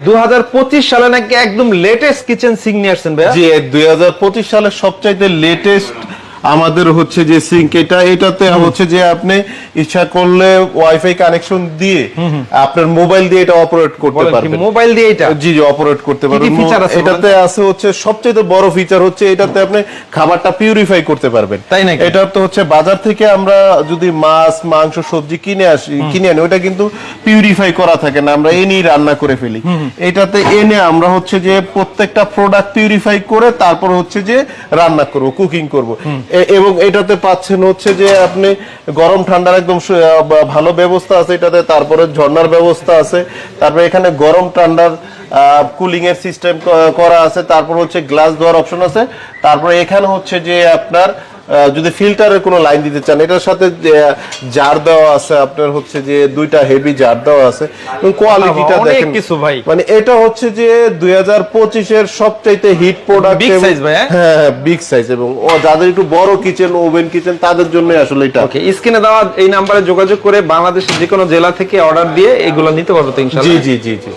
2025 সালে নাকি একদম লেটেস্ট কিচেন সিং নিয়ে আসছেন ভাইয়া। জি দুই সালে সবচাইতে লেটেস্ট আমাদের হচ্ছে যে সিঙ্ক এটা এটাতে হচ্ছে যে আপনি ইচ্ছা করলে ওয়াইফাই কানেকশন দিয়ে আপনার মোবাইল দিয়ে এটা অপারেট করতে পারবেন। মোবাইল দিয়ে এটা? জি জি অপারেট করতে পারবেন। এটাতে আছে হচ্ছে সবচেয়ে বড় ফিচার হচ্ছে এটাতে আপনি খাবারটা পিউরিফাই করতে পারবেন। তাই নাকি? এটা তো হচ্ছে বাজার থেকে আমরা যদি মাছ মাংস সবজি কিনে আসি কিনে আনি ওটা কিন্তু পিউরিফাই করা থাকে না আমরা এনেই রান্না করে ফেলি। এটাতে এনে আমরা হচ্ছে যে প্রত্যেকটা প্রোডাক্ট পিউরিফাই করে তারপর হচ্ছে যে রান্না করব কুকিং করব। এবং এটাতে পাচ্ছেন হচ্ছে যে আপনি গরম, ঠান্ডার একদম ভালো ব্যবস্থা আছে এটাতে, তারপরে ঝর্নার ব্যবস্থা আছে, তারপরে এখানে গরম, ঠান্ডার কুলিং এর সিস্টেম করা আছে, তারপর হচ্ছে গ্লাস দেওয়ার অপশন আছে, তারপরে এখানে হচ্ছে যে আপনার যদি ফিল্টারের কোনো লাইন দিতে চান এটার সাথে জার দেওয়া আছে আপনার হচ্ছে যে দুইটা হেভি জার দেওয়া আছে এবং কোয়ালিটিটা দেখেন কিছু ভাই। মানে এটা হচ্ছে যে দুই হাজার পঁচিশের সবচাইতে হিট প্রোডাক্ট Big size ভাই, হ্যাঁ? হ্যাঁ বিগ সাইজ এবং ও যাদের একটু বড় কিচেন ওভেন কিচেন তাদের জন্য আসলে এটা ওকে স্ক্রিনে দেওয়া এই নাম্বারে যোগাযোগ করে বাংলাদেশের যে কোনো জেলা থেকে অর্ডার দিয়ে এগুলো নিতে পারব তো জি জি জি জি